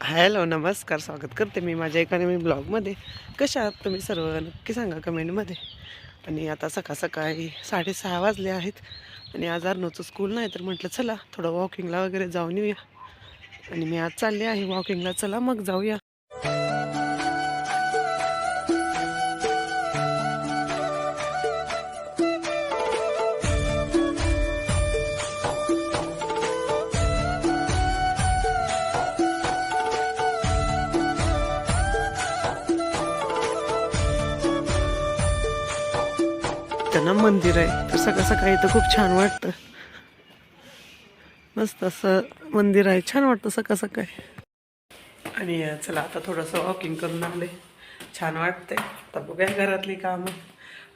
Hello नमस्कार स्वागत करते मी माझ्या एका नवीन ब्लॉगमध्ये. कशा आहात तुम्ही सर्व? नक्की सांगा कमेंटमध्ये. आणि आता सकाळ सकाळी साडेसहा वाजले आहेत आणि आज अर्नोचं स्कूल नाही तर म्हटलं चला थोडं वॉकिंगला वगैरे जाऊन येऊया. आणि मी आज चालले आहे वॉकिंगला चला मग जाऊया. इथं मंदिर आहे. तर सकाळ सकाळी इथं खूप छान वाटतं. मस्त असं मंदिर आहे. छान वाटतं सकाळ सकाळी. आणि चला आता थोडंसं वॉकिंग करून आले छान वाटतंय. आता बघूया घरातली कामं.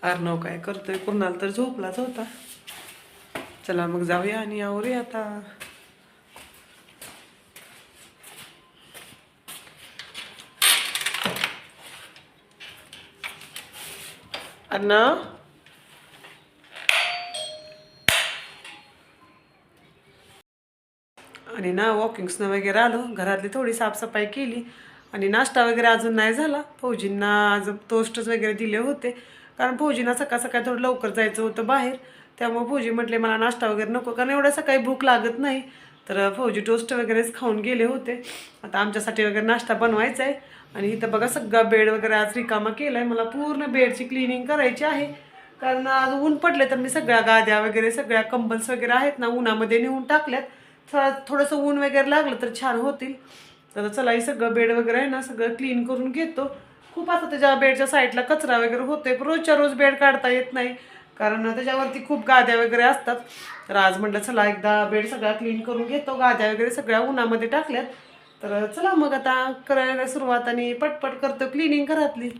अर्णव काय करतोय? कुणाला तर झोपलाच होता. चला मग जाऊया आणि आवरूया आता. अण्णा आणि ना वॉकिंग्सनं वगैरे आलो घरातली थोडी साफसफाई केली. आणि नाश्ता वगैरे अजून नाही झाला. फौजींना आज टोस्टच वगैरे दिले होते. कारण फौजींना सकाळ सकाळी थोडं लवकर जायचं होतं बाहेर. त्यामुळे फौजी म्हटले मला नाश्ता वगैरे नको. कारण एवढ्या सकाळी भूक लागत नाही. तर फौजी टोस्ट वगैरेच खाऊन गेले होते. आता आमच्यासाठी वगैरे नाश्ता बनवायचा आहे. आणि इथं बघा सगळा बेड वगैरे आज रिकामा केला आहे मला पूर्ण बेडची क्लिनिंग करायची आहे. कारण आज ऊन पडले तर मी सगळ्या गाद्या वगैरे सगळ्या कंबल्स वगैरे आहेत ना उन्हामध्ये नेऊन टाकल्यात. थोडा थोडंसं ऊन वगैरे लागलं तर छान होतील. तर चला हे सगळं बेड वगैरे आहे ना सगळं क्लीन करून घेतो. खूप असं त्याच्या बेडच्या साईडला कचरा वगैरे होतोय. रोजच्या रोज बेड काढता येत नाही. कारण त्याच्यावरती खूप गाद्या वगैरे असतात. तर आज म्हटलं चला एकदा बेड सगळा क्लीन करून घेतो. गाद्या वगैरे सगळ्या उन्हामध्ये टाकल्यात. तर चला मग आता करायला सुरुवात आणि पटपट करतो क्लिनिंग घरातली.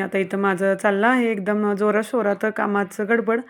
आता इथं माझं चाललं आहे. एकदम जोराशोरात कामाचं गडबड.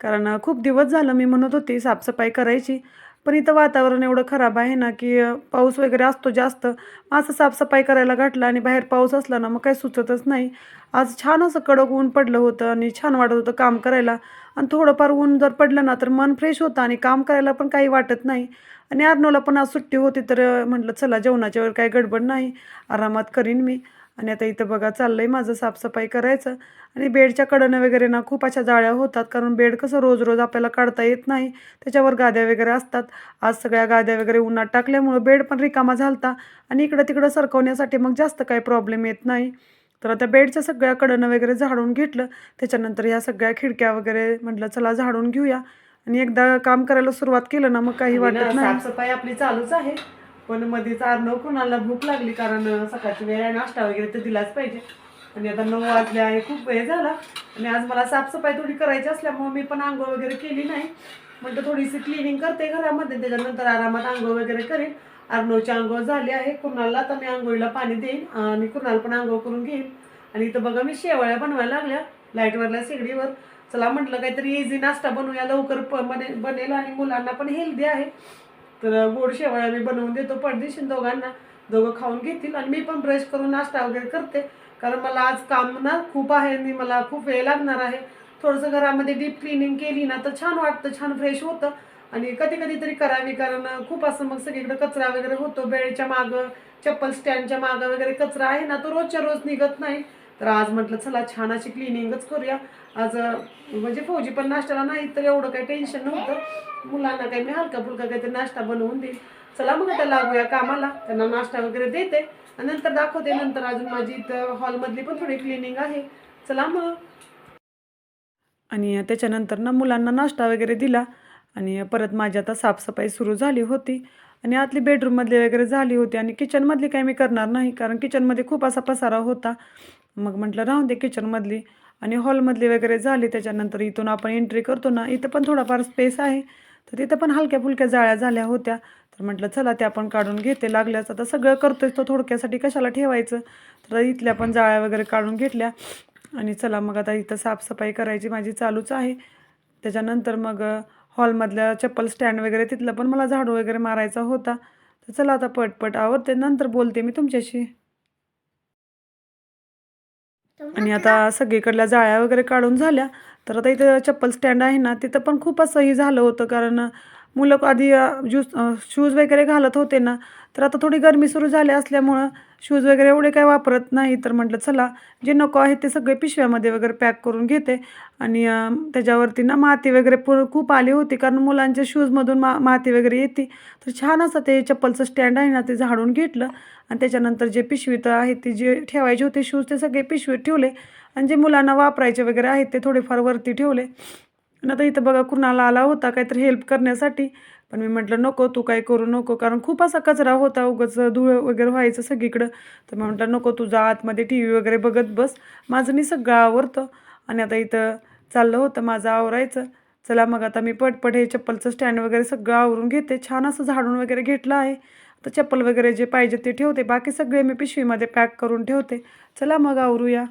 कारण खूप दिवस झालं मी म्हणत होती साफसफाई करायची. पण इथं वातावरण एवढं खराब आहे ना की पाऊस वगैरे असतो जास्त. मग असं साफसफाई करायला घातलं आणि बाहेर पाऊस असला ना मग काही सुचतच नाही. आज छान असं कडक ऊन पडलं होतं आणि छान वाटत होतं काम करायला. आणि थोडंफार ऊन जर पडलं ना तर मन फ्रेश होतं आणि काम करायला पण काही वाटत नाही. आणि अर्नोला पण आज सुट्टी होती तर म्हटलं चला जेवणाच्या वेळ काही गडबड नाही. आरामात करीन मी. आणि आता इथं बघा चाललंय माझं साफसफाई करायचं. आणि बेडच्या कडनं वगैरे ना खूप अशा जाळ्या होतात कारण बेड कसं रोज रोज आपल्याला काढता येत नाही. त्याच्यावर गाद्या वगैरे असतात. आज सगळ्या गाद्या वगैरे उन्हात टाकल्यामुळं बेड पण रिकामा झालता. आणि इकडं तिकडं सरकवण्यासाठी मग जास्त काही प्रॉब्लेम येत नाही. तर आता बेडच्या सगळ्या कडनं वगैरे झाडून घेतलं. त्याच्यानंतर ह्या सगळ्या खिडक्या वगैरे म्हटलं चला झाडून घेऊया. आणि एकदा काम करायला सुरुवात केलं ना मग काही वाटत नाही. साफसफाई आपली चालूच आहे. पण मध्येच अर्णव कोणाला भूक लागली कारण सकाळची वेळ आहे नाश्ता वगैरे तर दिलाच पाहिजे. आणि आता नऊ वाजले आहे खूप वेळ झाला. आणि आज मला साफसफाई थोडी करायची असल्यामुळे मी पण आंघोळ वगैरे केली नाही. म्हटलं थोडीशी क्लिनिंग करते घरामध्ये त्याच्यानंतर आरामात आंघोळ वगैरे करेन. अर्णवची आंघोळ झाली आहे कुणाला तर मी आंघोळीला पाणी देईन आणि कुणाला पण आंघोळ करून घेईन. आणि इथं बघा मी शेवाळ्या बनवायला लागल्या लाईटवरल्या शेगडीवर. चला म्हटलं काहीतरी इझी नाश्ता बनवूया लवकर प- बने बनेल आणि मुलांना पण हेल्दी आहे. तर गोड शेवाळ्या मी बनवून देतो पडदेशील दोघांना. दोघं खाऊन घेतील आणि मी पण ब्रश करून नाश्ता वगैरे करते. कारण मला आज काम ना खूप आहे आणि मला खूप वेळ लागणार आहे. थोडंसं घरामध्ये डीप क्लिनिंग केली ना तर छान वाटतं छान फ्रेश होतं. आणि कधी कधी तरी करावी कारण खूप असं मग सगळीकडे कचरा वगैरे होतो. बेडच्या मागं चप्पल स्टँडच्या मागं वगैरे कचरा आहे ना तो रोजच्या रोज निघत नाही. तर आज म्हटलं चला छान अशी क्लिनिंगच करूया. आज म्हणजे फौजी पण नाश्त्याला नाही तर एवढं काही टेन्शन नव्हतं. मुलांना काही मी हलका फुलका काहीतरी नाश्ता बनवून देईल चला मग आता लागूया कामाला. त्यांना नाश्ता वगैरे देते. आणि नंतर दाखवते नंतर अजून माझी इथं हॉलमधली पण थोडी क्लिनिंग आहे. चला मग. आणि त्याच्यानंतर ना मुलांना नाश्ता वगैरे दिला. आणि परत माझी आता साफसफाई सुरू झाली होती. आणि आतली बेडरूममधली वगैरे झाली होती. आणि किचनमधली काही मी करणार नाही कारण किचनमध्ये खूप असा पसारा होता. मग म्हटलं राहून दे किचनमधली आणि हॉलमधली वगैरे झाली त्याच्यानंतर इथून आपण एंट्री करतो ना इथं पण थोडाफार स्पेस आहे. तर तिथं पण हलक्या फुलक्या जाळ्या झाल्या होत्या. तर म्हटलं चला त्या आपण काढून घेते. लागल्याच आता सगळं करतोय तो थोडक्यासाठी कशाला ठेवायचं? तर इथल्या पण जाळ्या वगैरे काढून घेतल्या. आणि चला मग आता इथं साफसफाई करायची माझी चालूच आहे. त्याच्यानंतर मग हॉलमधल्या चप्पल स्टँड वगैरे तिथलं पण मला झाडू वगैरे मारायचा होता. तर चला आता पटपट आवडते नंतर बोलते मी तुमच्याशी. आणि आता सगळीकडल्या जाळ्या वगैरे काढून झाल्या. तर आता इथं चप्पल स्टँड आहे ना तिथं पण खूप असं हे झालं होतं कारण मुलं आधी ज्यूस शूज वगैरे घालत होते ना तर आता थोडी गरमी सुरू झाली असल्यामुळं शूज वगैरे एवढे काय वापरत नाही. तर म्हटलं चला जे नको आहे ते सगळे पिशव्यामध्ये वगैरे पॅक करून घेते. आणि त्याच्यावरती ना माती वगैरे पूर खूप आली होती कारण मुलांच्या शूजमधून मा माती वगैरे येते. तर छान असं ते चप्पलचं स्टँड आहे ना ते झाडून घेतलं. आणि त्याच्यानंतर जे पिशवीत आहे ते जे ठेवायचे होते शूज ते सगळे पिशवीत ठेवले. आणि जे मुलांना वापरायचे वगैरे आहेत ते थोडेफार वरती ठेवले. आणि आता इथं बघा कुणाला आला होता काहीतरी हेल्प करण्यासाठी. पण मी म्हटलं नको तू काय करू नको. कारण खूप असा कचरा होता उगाच धूळ वगैरे व्हायचं सगळीकडं. तर मी म्हटलं नको तुझा आतमध्ये टी व्ही वगैरे बघत बस. माझं मी सगळं आवरतं. आणि आता इथं चाललं होतं माझं आवरायचं. चला मग आता मी पटपट हे चप्पलचं स्टँड वगैरे सगळं आवरून घेते. छान असं झाडून वगैरे घेतलं आहे. तर चप्पल वगैरे जे पाहिजे ते ठेवते. बाकी सगळे मी पिशवीमध्ये पॅक करून ठेवते. चला मग आवरूया.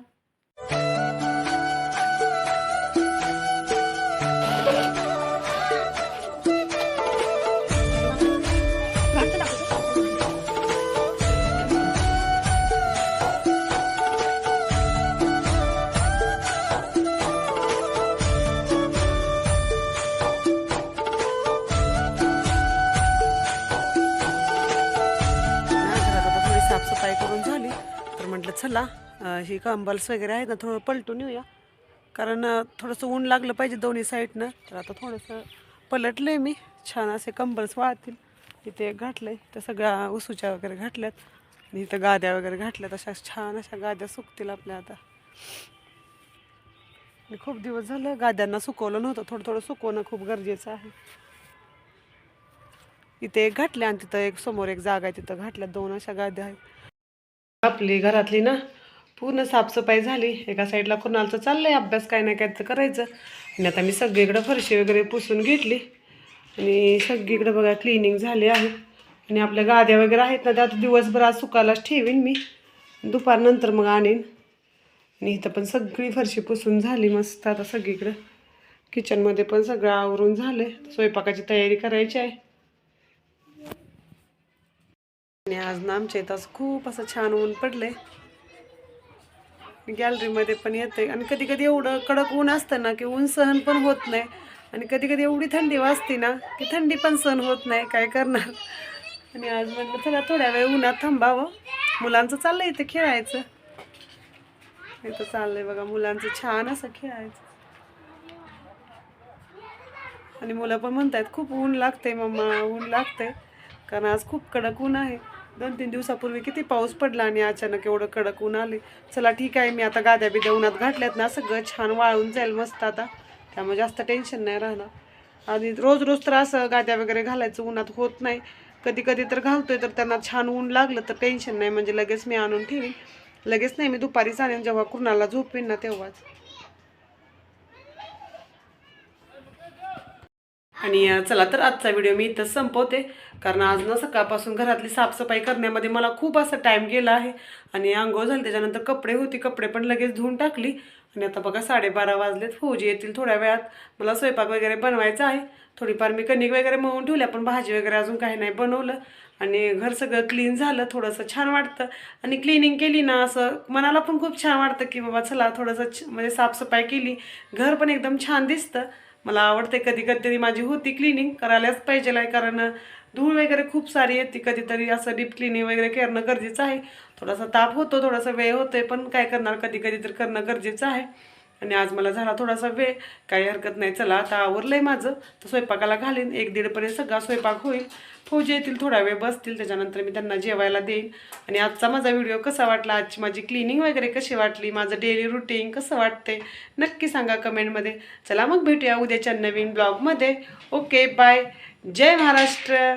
चला. ही कंबल्स वगैरे आहेत ना थोडं पलटून येऊया. कारण थोडंसं ऊन लागलं पाहिजे दोन्ही साईडनं. तर आता थोडंसं पलटलं आहे मी. छान असे कंबल्स वाळतील. इथे एक घातलं आहे त्या सगळ्या उसुच्या वगैरे घातल्यात. आणि इथं गाद्या वगैरे घातल्यात. अशा छान अशा गाद्या सुकतील आपल्या आता. मी खूप दिवस झालं गाद्यांना सुकवलं नव्हतं. थोडं थोडं सुकवणं खूप गरजेचं आहे. इथे एक घातले आणि तिथं एक समोर एक जागा आहे. तिथं घातल्या दोन अशा गाद्या आहेत. आपली घरातली ना पूर्ण साफसफाई झाली. एका साईडला कुणालचं चाललंय अभ्यास काय नाही काय तर करायचं. आणि आता मी सगळीकडं फरशी वगैरे पुसून घेतली. आणि सगळीकडं बघा क्लिनिंग झाली आहे. आणि आपल्या गाद्या वगैरे आहेत ना त्यात दिवसभर आज सुकायलाच ठेवीन मी. दुपारनंतर मग आणीन. आणि इथं पण सगळी फरशी पुसून झाली मस्त. आता सगळीकडं किचनमध्ये पण सगळं आवरून झालं स्वयंपाकाची तयारी करायची आहे. आणि आज ना आमच्या इथं खूप असं छान ऊन पडलंय. गॅलरीमध्ये पण येते आणि कधी कधी एवढं कडक ऊन असतं ना की ऊन सहन पण होत नाही. आणि कधी कधी एवढी थंडी वाजते ना की थंडी पण सहन होत नाही. काय करणार? आणि आज म्हटलं चला थोड्या वेळ उन्हात थांबावं. मुलांचं चाललंय इथे खेळायचं. इथं चाललंय बघा मुलांचं छान असं खेळायचं. आणि मुलं पण म्हणतायत खूप ऊन लागते मम्मा ऊन लागते कारण आज खूप कडक ऊन आहे. दोन तीन दिवसापूर्वी किती पाऊस पडला आणि अचानक एवढं कडक ऊन आले. चला ठीक आहे मी आता गाद्या बिद्या उन्हात घातल्यात ना सगळं छान वाळून जाईल मस्त आता. त्यामुळे जास्त टेन्शन नाही राहणार. आणि रोज रोज तर असं गाद्या वगैरे घालायचं उन्हात होत नाही. कधी कधी तर घालतोय तर त्यांना छान ऊन लागलं तर टेन्शन नाही. म्हणजे लगेच मी आणून ठेवीन. लगेच नाही मी दुपारीच आणेन जेव्हा कुणाला झोपेन ना तेव्हाच. आणि चला तर आजचा व्हिडिओ मी इथं संपवते. कारण आज ना सकाळपासून घरातली साफसफाई करण्यामध्ये मला खूप असं टाईम गेला आहे. आणि आंघोळ झाली त्याच्यानंतर कपडे होती कपडे पण लगेच धुवून टाकली. आणि आता बघा साडेबारा वाजलेत फौजी येतील थोड्या वेळात. मला स्वयंपाक वगैरे बनवायचा आहे. थोडीफार मी कणिक वगैरे मळून ठेवल्या पण भाजी वगैरे अजून काही नाही बनवलं. आणि घर सगळं क्लीन झालं थोडंसं छान वाटतं. आणि क्लिनिंग केली ना असं मनाला पण खूप छान वाटतं की बाबा चला थोडंसं म्हणजे साफसफाई केली. घर पण एकदम छान दिसतं. मला आवडते कधी कधीतरी माझी होती क्लिनिंग करायलाच पाहिजे आहे कारण धूळ वगैरे खूप सारी येते कधीतरी असं डीप क्लिनिंग वगैरे करणं गरजेचं आहे. थोडासा ताप होतो थोडासा वेळ होतोय पण काय करणार कधी कधी तर करणं गरजेचं आहे. आणि आज मला झाला थोडासा वेळ काही हरकत नाही. चला आता आवरलं आहे माझं. तर स्वयंपाकाला घालीन. एक दीडपर्यंत सगळा स्वयंपाक होईल. फौजी येतील थोडा वेळ बसतील. त्याच्यानंतर मी त्यांना जेवायला देईन. आणि आजचा माझा व्हिडिओ कसा वाटला? आजची माझी क्लिनिंग वगैरे कशी वाटली? माझं डेली रुटीन कसं वाटते नक्की सांगा कमेंटमध्ये. चला मग भेटूया उद्याच्या नवीन ब्लॉगमध्ये. Okay bye. जय महाराष्ट्र.